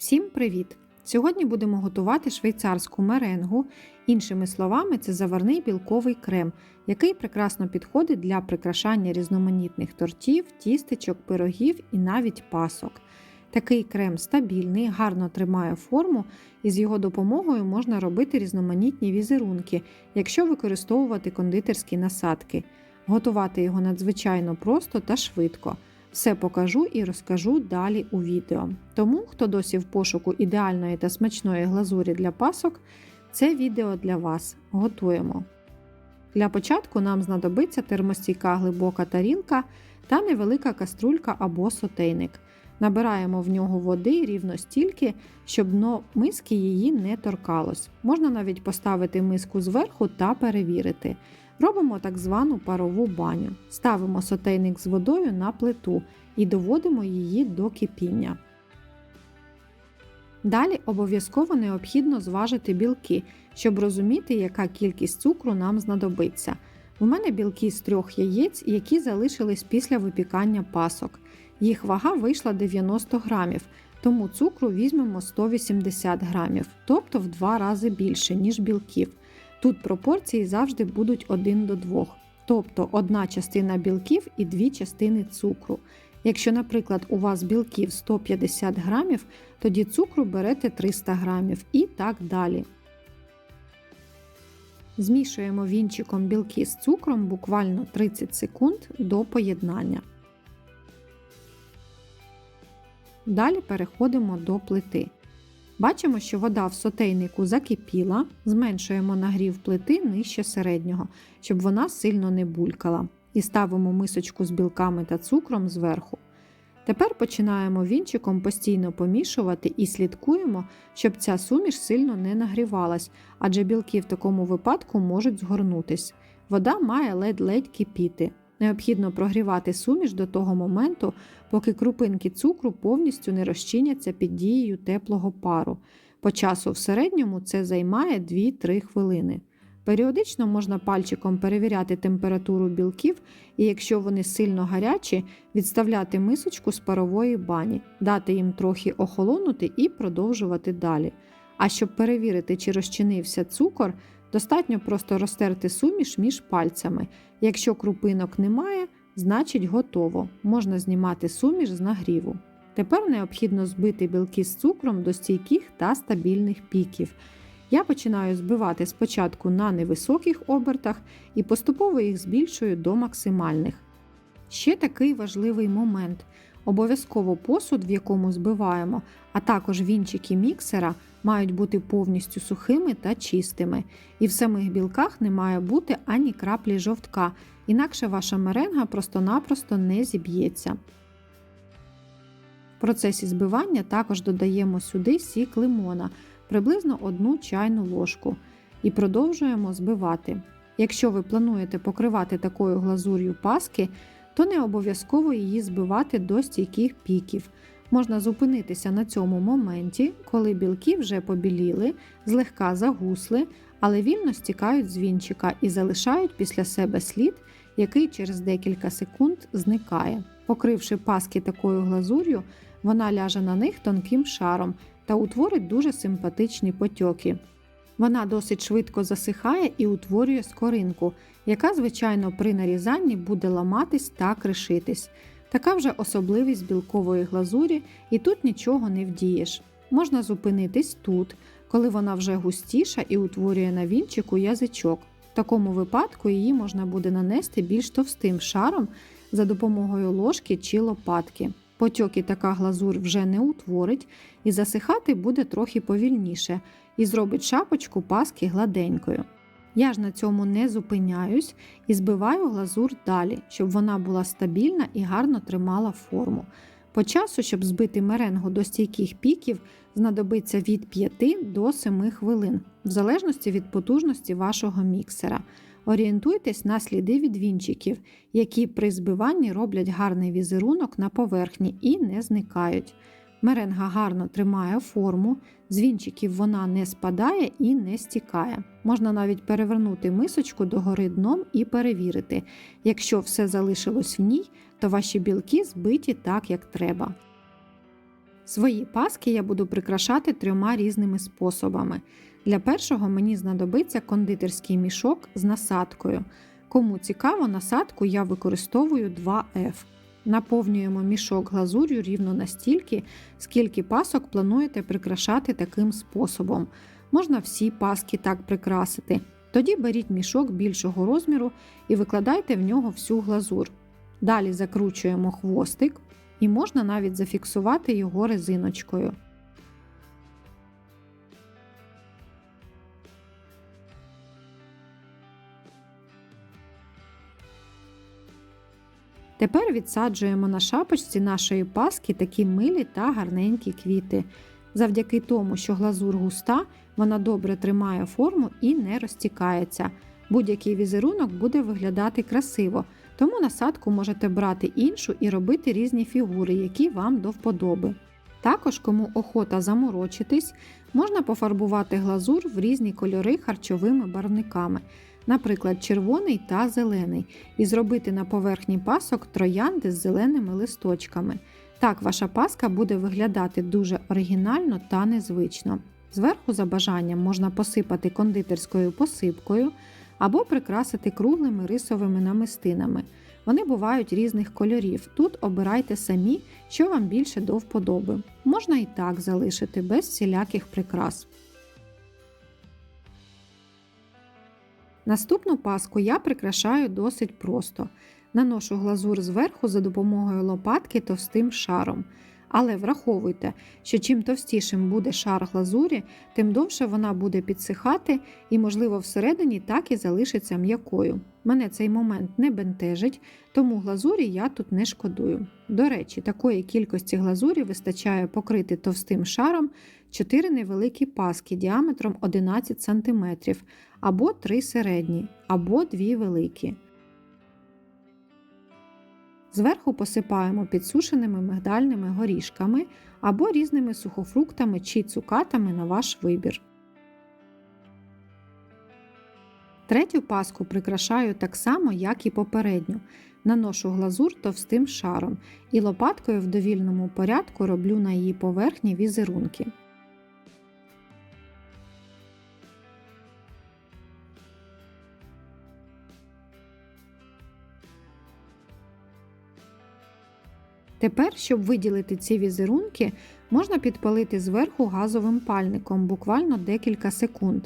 Всім привіт! Сьогодні будемо готувати швейцарську меренгу. Іншими словами, це заварний білковий крем, який прекрасно підходить для прикрашання різноманітних тортів, тістечок, пирогів і навіть пасок. Такий крем стабільний, гарно тримає форму, і з його допомогою можна робити різноманітні візерунки, якщо використовувати кондитерські насадки. Готувати його надзвичайно просто та швидко. Все покажу і розкажу далі у відео. Тому, хто досі в пошуку ідеальної та смачної глазурі для пасок, це відео для вас. Готуємо. Для початку нам знадобиться термостійка глибока тарілка та невелика каструлька або сотейник. Набираємо в нього води рівно стільки, щоб дно миски її не торкалось. Можна навіть поставити миску зверху та перевірити. Робимо так звану парову баню. Ставимо сотейник з водою на плиту і доводимо її до кипіння. Далі обов'язково необхідно зважити білки, щоб розуміти, яка кількість цукру нам знадобиться. У мене білки з трьох яєць, які залишились після випікання пасок. Їх вага вийшла 90 грамів, тому цукру візьмемо 180 грамів, тобто в два рази більше, ніж білків. Тут пропорції завжди будуть 1 до 2, тобто одна частина білків і дві частини цукру. Якщо, наприклад, у вас білків 150 грамів, тоді цукру берете 300 грамів і так далі. Змішуємо вінчиком білки з цукром буквально 30 секунд до поєднання. Далі переходимо до плити. Бачимо, що вода в сотейнику закипіла, зменшуємо нагрів плити нижче середнього, щоб вона сильно не булькала, і ставимо мисочку з білками та цукром зверху. Тепер починаємо вінчиком постійно помішувати і слідкуємо, щоб ця суміш сильно не нагрівалась, адже білки в такому випадку можуть згорнутись. Вода має ледь-ледь кипіти. Необхідно прогрівати суміш до того моменту, поки крупинки цукру повністю не розчиняться під дією теплого пару. По часу в середньому це займає 2-3 хвилини. Періодично можна пальчиком перевіряти температуру білків, і якщо вони сильно гарячі, відставляти мисочку з парової бані, дати їм трохи охолонути і продовжувати далі. А щоб перевірити, чи розчинився цукор, достатньо просто розтерти суміш між пальцями. Якщо крупинок немає, значить готово. Можна знімати суміш з нагріву. Тепер необхідно збити білки з цукром до стійких та стабільних піків. Я починаю збивати спочатку на невисоких обертах і поступово їх збільшую до максимальних. Ще такий важливий момент. Обов'язково посуд, в якому збиваємо, а також вінчики міксера мають бути повністю сухими та чистими, і в самих білках не має бути ані краплі жовтка, інакше ваша меренга просто-напросто не зіб'ється. В процесі збивання також додаємо сюди сік лимона, приблизно 1 чайну ложку, і продовжуємо збивати. Якщо ви плануєте покривати такою глазур'ю паски, то не обов'язково її збивати до стійких піків. Можна зупинитися на цьому моменті, коли білки вже побіліли, злегка загусли, але вільно стікають з вінчика і залишають після себе слід, який через декілька секунд зникає. Покривши паски такою глазур'ю, вона ляже на них тонким шаром та утворить дуже симпатичні потьоки. Вона досить швидко засихає і утворює скоринку, яка, звичайно, при нарізанні буде ламатись та кришитись. Така вже особливість білкової глазурі, і тут нічого не вдієш. Можна зупинитись тут, коли вона вже густіша і утворює на вінчику язичок. В такому випадку її можна буде нанести більш товстим шаром за допомогою ложки чи лопатки. Потьоки така глазур вже не утворить, і засихати буде трохи повільніше, і зробить шапочку паски гладенькою. Я ж на цьому не зупиняюсь і збиваю глазур далі, щоб вона була стабільна і гарно тримала форму. По часу, щоб збити меренгу до стійких піків, знадобиться від 5 до 7 хвилин, в залежності від потужності вашого міксера. Орієнтуйтесь на сліди від вінчиків, які при збиванні роблять гарний візерунок на поверхні і не зникають. Меренга гарно тримає форму, з вінчиків вона не спадає і не стікає. Можна навіть перевернути мисочку догори дном і перевірити. Якщо все залишилось в ній, то ваші білки збиті так, як треба. Свої паски я буду прикрашати трьома різними способами. Для першого мені знадобиться кондитерський мішок з насадкою. Кому цікаво, насадку я використовую 2F. Наповнюємо мішок глазур'ю рівно настільки, скільки пасок плануєте прикрашати таким способом. Можна всі паски так прикрасити. Тоді беріть мішок більшого розміру і викладайте в нього всю глазур. Далі закручуємо хвостик і можна навіть зафіксувати його резиночкою. Тепер відсаджуємо на шапочці нашої паски такі милі та гарненькі квіти. Завдяки тому, що глазур густа, вона добре тримає форму і не розтікається. Будь-який візерунок буде виглядати красиво, тому насадку можете брати іншу і робити різні фігури, які вам до вподоби. Також, кому охота заморочитись, можна пофарбувати глазур в різні кольори харчовими барвниками, наприклад, червоний та зелений, і зробити на поверхні пасок троянди з зеленими листочками. Так ваша паска буде виглядати дуже оригінально та незвично. Зверху, за бажанням, можна посипати кондитерською посипкою або прикрасити круглими рисовими намистинами. Вони бувають різних кольорів. Тут обирайте самі, що вам більше до вподоби. Можна і так залишити без всіляких прикрас. Наступну паску я прикрашаю досить просто. Наношу глазур зверху за допомогою лопатки товстим шаром. Але враховуйте, що чим товстішим буде шар глазурі, тим довше вона буде підсихати і, можливо, всередині так і залишиться м'якою. Мене цей момент не бентежить, тому глазурі я тут не шкодую. До речі, такої кількості глазурі вистачає покрити товстим шаром 4 невеликі паски діаметром 11 см, або 3 середні, або 2 великі. Зверху посипаємо підсушеними мигдальними горішками або різними сухофруктами чи цукатами на ваш вибір. Третю паску прикрашаю так само, як і попередню. Наношу глазур товстим шаром і лопаткою в довільному порядку роблю на її поверхні візерунки. Тепер, щоб виділити ці візерунки, можна підпалити зверху газовим пальником буквально декілька секунд.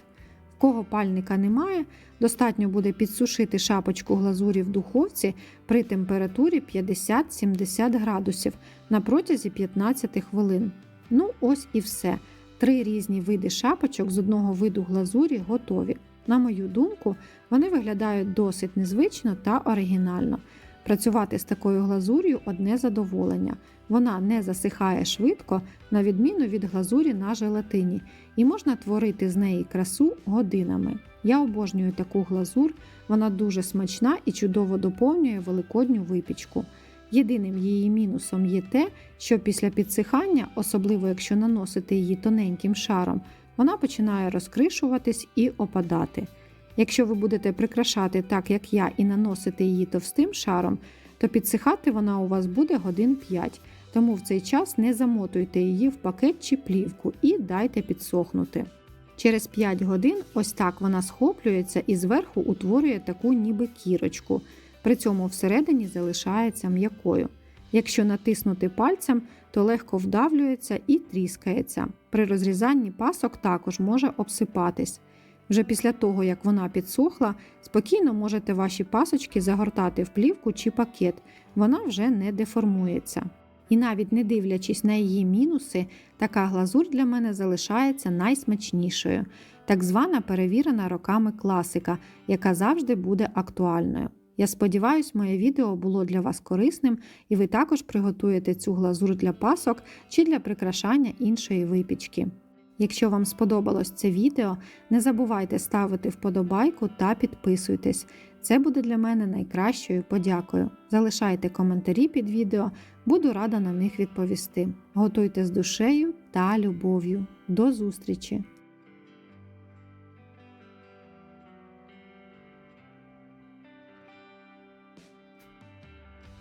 В кого пальника немає, достатньо буде підсушити шапочку глазурі в духовці при температурі 50-70 градусів на протязі 15 хвилин. Ну, ось і все. Три різні види шапочок з одного виду глазурі готові. На мою думку, вони виглядають досить незвично та оригінально. Працювати з такою глазур'ю одне задоволення. Вона не засихає швидко, на відміну від глазурі на желатині, і можна творити з неї красу годинами. Я обожнюю таку глазур, вона дуже смачна і чудово доповнює великодню випічку. Єдиним її мінусом є те, що після підсихання, особливо якщо наносити її тоненьким шаром, вона починає розкришуватись і опадати. Якщо ви будете прикрашати так, як я, і наносити її товстим шаром, то підсихати вона у вас буде годин 5, тому в цей час не замотуйте її в пакет чи плівку і дайте підсохнути. Через 5 годин ось так вона схоплюється і зверху утворює таку ніби кірочку, при цьому всередині залишається м'якою. Якщо натиснути пальцем, то легко вдавлюється і тріскається. При розрізанні пасок також може обсипатись. Вже після того, як вона підсохла, спокійно можете ваші пасочки загортати в плівку чи пакет, вона вже не деформується. І навіть не дивлячись на її мінуси, така глазур для мене залишається найсмачнішою, так звана перевірена роками класика, яка завжди буде актуальною. Я сподіваюся, моє відео було для вас корисним і ви також приготуєте цю глазур для пасок чи для прикрашання іншої випічки. Якщо вам сподобалось це відео, не забувайте ставити вподобайку та підписуйтесь. Це буде для мене найкращою подякою. Залишайте коментарі під відео, буду рада на них відповісти. Готуйте з душею та любов'ю. До зустрічі!